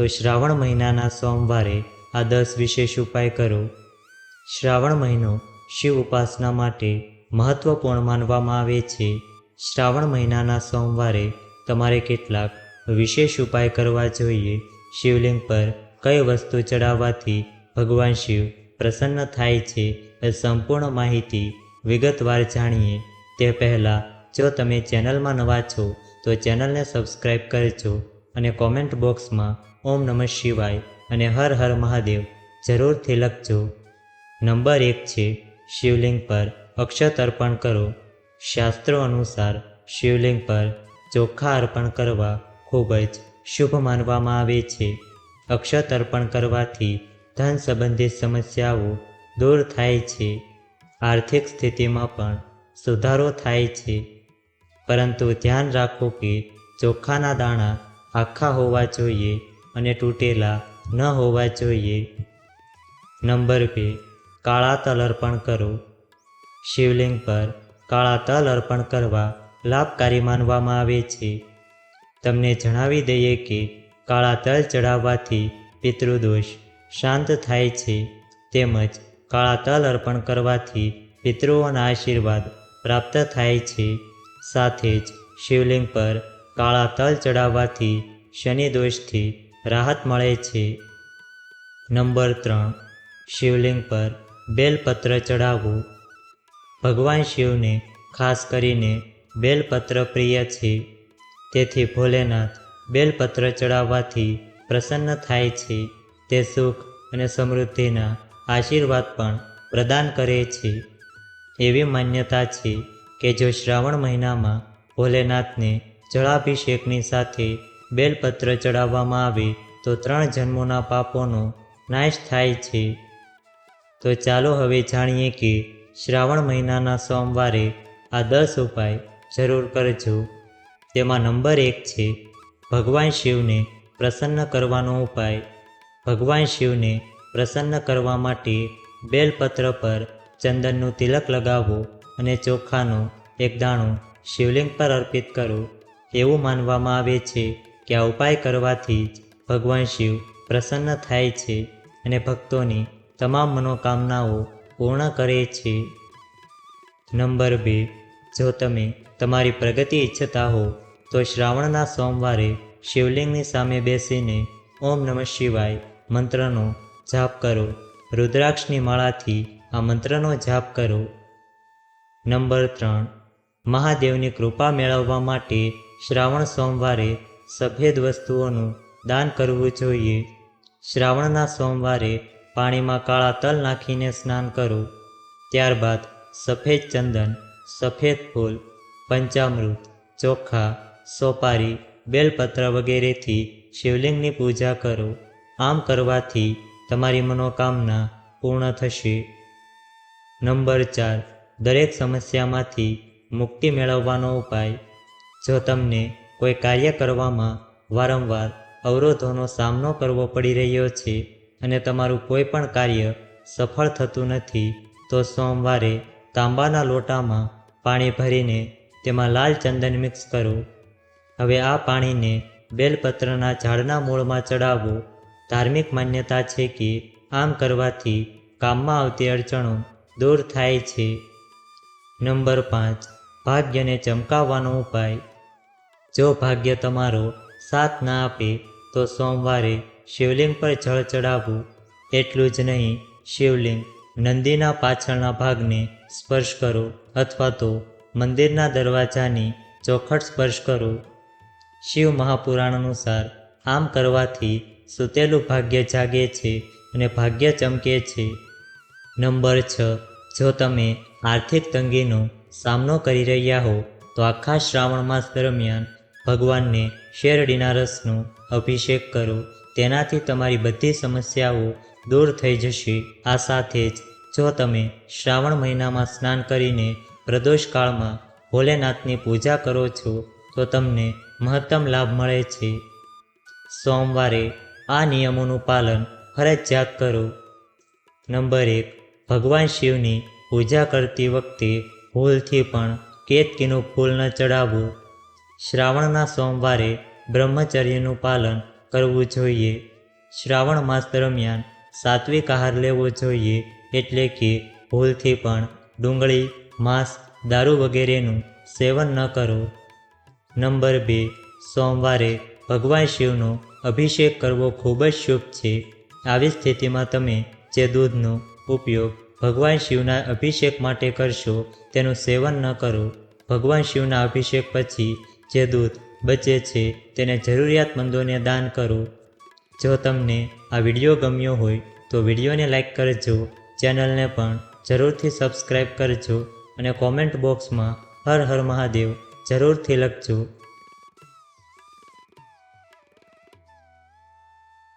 તો શ્રાવણ મહિનાના સોમવારે આ દસ વિશેષ ઉપાય કરો. શ્રાવણ મહિનો શિવ ઉપાસના માટે મહત્વપૂર્ણ માનવામાં આવે છે. શ્રાવણ મહિનાના સોમવારે તમારે કેટલાક વિશેષ ઉપાય કરવા જોઈએ. શિવલિંગ પર કઈ વસ્તુ ચડાવવાથી ભગવાન શિવ પ્રસન્ન થાય છે એ સંપૂર્ણ માહિતી વિગતવાર જાણીએ. તે પહેલાં જો તમે ચેનલમાં નવા છો તો ચેનલને સબસ્ક્રાઈબ કરજો. અને કોમેન્ટ બોક્સમાં ઓમ નમઃ શિવાય અને હર હર મહાદેવ જરૂરથી લખજો. નંબર એક છે શિવલિંગ પર અક્ષત અર્પણ કરો. શાસ્ત્રો અનુસાર શિવલિંગ પર ચોખા અર્પણ કરવા ખૂબ જ શુભ માનવામાં આવે છે. અક્ષત અર્પણ કરવાથી ધન સંબંધિત સમસ્યાઓ દૂર થાય છે. આર્થિક સ્થિતિમાં પણ સુધારો થાય છે. પરંતુ ધ્યાન રાખો કે ચોખાના દાણા આખા હોવા જોઈએ અને તૂટેલા ન હોવા જોઈએ. નંબર બે, કાળા તલ અર્પણ કરો. શિવલિંગ પર કાળા તલ અર્પણ કરવા લાભકારી માનવામાં આવે છે. તમને જણાવી દઈએ કે કાળા તલ ચઢાવવાથી પિતૃદોષ શાંત થાય છે. તેમજ કાળા તલ અર્પણ કરવાથી પિતૃઓના આશીર્વાદ પ્રાપ્ત થાય છે. સાથે જ શિવલિંગ પર કાળા તલ ચડાવવાથી શનિ દોષથી રાહત મળે છે. નંબર ત્રણ. શિવલિંગ પર બેલપત્ર ચડાવવું. ભગવાન શિવને ખાસ કરીને બેલપત્ર પ્રિય છે. તેથી ભોલેનાથ બેલપત્ર ચડાવવાથી પ્રસન્ન થાય છે. તે સુખ અને સમૃદ્ધિના આશીર્વાદ પણ પ્રદાન કરે છે. એવી માન્યતા છે કે જો શ્રાવણ મહિનામાં ભોલેનાથને જળાભિષેકની સાથે બેલપત્ર ચડાવવામાં આવે તો ત્રણ જન્મોના પાપોનો નાશ થાય છે. તો ચાલો હવે જાણીએ કે શ્રાવણ મહિનાના સોમવારે આ દસ ઉપાય જરૂર કરજો. તેમાં નંબર એક છે, ભગવાન શિવને પ્રસન્ન કરવાનો ઉપાય. ભગવાન શિવને પ્રસન્ન કરવા માટે બેલપત્ર પર ચંદનનું તિલક લગાવો અને ચોખાનો એક દાણો શિવલિંગ પર અર્પિત કરો. એવું માનવામાં આવે છે કે આ ઉપાય કરવાથી જ ભગવાન શિવ પ્રસન્ન થાય છે અને ભક્તોની તમામ મનોકામનાઓ પૂર્ણ કરે છે. નંબર બે, જો તમે તમારી પ્રગતિ ઈચ્છતા હો, તો શ્રાવણના સોમવારે શિવલિંગની સામે બેસીને ઓમ નમઃ શિવાય મંત્રનો જાપ કરો. રુદ્રાક્ષની માળાથી આ મંત્રનો જાપ કરો. નંબર ત્રણ, મહાદેવની કૃપા મેળવવા માટે શ્રાવણ સોમવારે સફેદ વસ્તુઓનું દાન કરવું જોઈએ. શ્રાવણના સોમવારે પાણીમાં કાળા તલ નાખીને સ્નાન કરો. ત્યારબાદ સફેદ ચંદન, સફેદ ફૂલ, પંચામૃત, ચોખા, સોપારી, બેલપત્ર વગેરેથી શિવલિંગની પૂજા કરો. આમ કરવાથી તમારી મનોકામના પૂર્ણ થશે. નંબર ચાર. દરેક સમસ્યામાંથી મુક્તિ મેળવવાનો ઉપાય. જો તમને કોઈ કાર્ય કરવામાં વારંવાર અવરોધોનો સામનો કરવો પડી રહ્યો છે અને તમારું કોઈ પણ કાર્ય સફળ થતું નથી, તો સોમવારે તાંબાના લોટામાં પાણી ભરીને તેમાં લાલ ચંદન મિક્સ કરો. હવે આ પાણીને બેલપત્રના ઝાડના મૂળમાં ચડાવવું ધાર્મિક માન્યતા છે કે આમ કરવાથી કામમાં આવતી અડચણો દૂર થાય છે. નંબર પાંચ. ભાગ્યને ચમકાવવાનો ઉપાય. જો ભાગ્ય તમારો સાથ ના આપે, તો સોમવારે શિવલિંગ પર જળ ચડાવવું એટલું જ નહીં. શિવલિંગ નંદીના પાછળના ભાગને સ્પર્શ કરો અથવા તો મંદિરના દરવાજાની ચોખટ સ્પર્શ કરો. શિવ મહાપુરાણ અનુસાર આમ કરવાથી સુતેલું ભાગ્ય જાગે છે અને ભાગ્ય ચમકે છે. નંબર છ. જો તમે આર્થિક તંગીનો સામનો કરી રહ્યા હો, તો આખા શ્રાવણ માસ દરમિયાન ભગવાનને શેરડીના રસનું અભિષેક કરો. તેનાથી તમારી બધી સમસ્યાઓ દૂર થઈ જશે. આ સાથે જ જો તમે શ્રાવણ મહિનામાં સ્નાન કરીને પ્રદોષકાળમાં ભોલેનાથની પૂજા કરો છો, તો તમને મહત્તમ લાભ મળે છે. સોમવારે આ નિયમોનું પાલન ફરજિયાત કરો. નંબર એક, ભગવાન શિવની પૂજા કરતી વખતે ભૂલથી પણ કેતકીનું ફૂલ ન ચડાવવું શ્રાવણના સોમવારે બ્રહ્મચર્યનું પાલન કરવું જોઈએ. શ્રાવણ માસ દરમિયાન સાત્વિક આહાર લેવો જોઈએ એટલે કે ભૂલથી પણ ડુંગળી, માંસ, દારૂ વગેરેનું સેવન ન કરો. નંબર બે, સોમવારે ભગવાન શિવનો અભિષેક કરવો ખૂબ જ શુભ છે. આવી સ્થિતિમાં તમે જે દૂધનો ઉપયોગ ભગવાન શિવના અભિષેક માટે કરશો તેનું સેવન ન કરો. ભગવાન શિવના અભિષેક પછી જે દૂધ બચે છે તેને જરૂરિયાતમંદોને દાન કરો. જો તમને આ વીડિયો ગમ્યો હોય તો વિડીયોને લાઇક કરજો, ચેનલને પણ જરૂરથી સબસ્ક્રાઈબ કરજો અને કોમેન્ટ બોક્સમાં હર હર મહાદેવ જરૂરથી લખજો.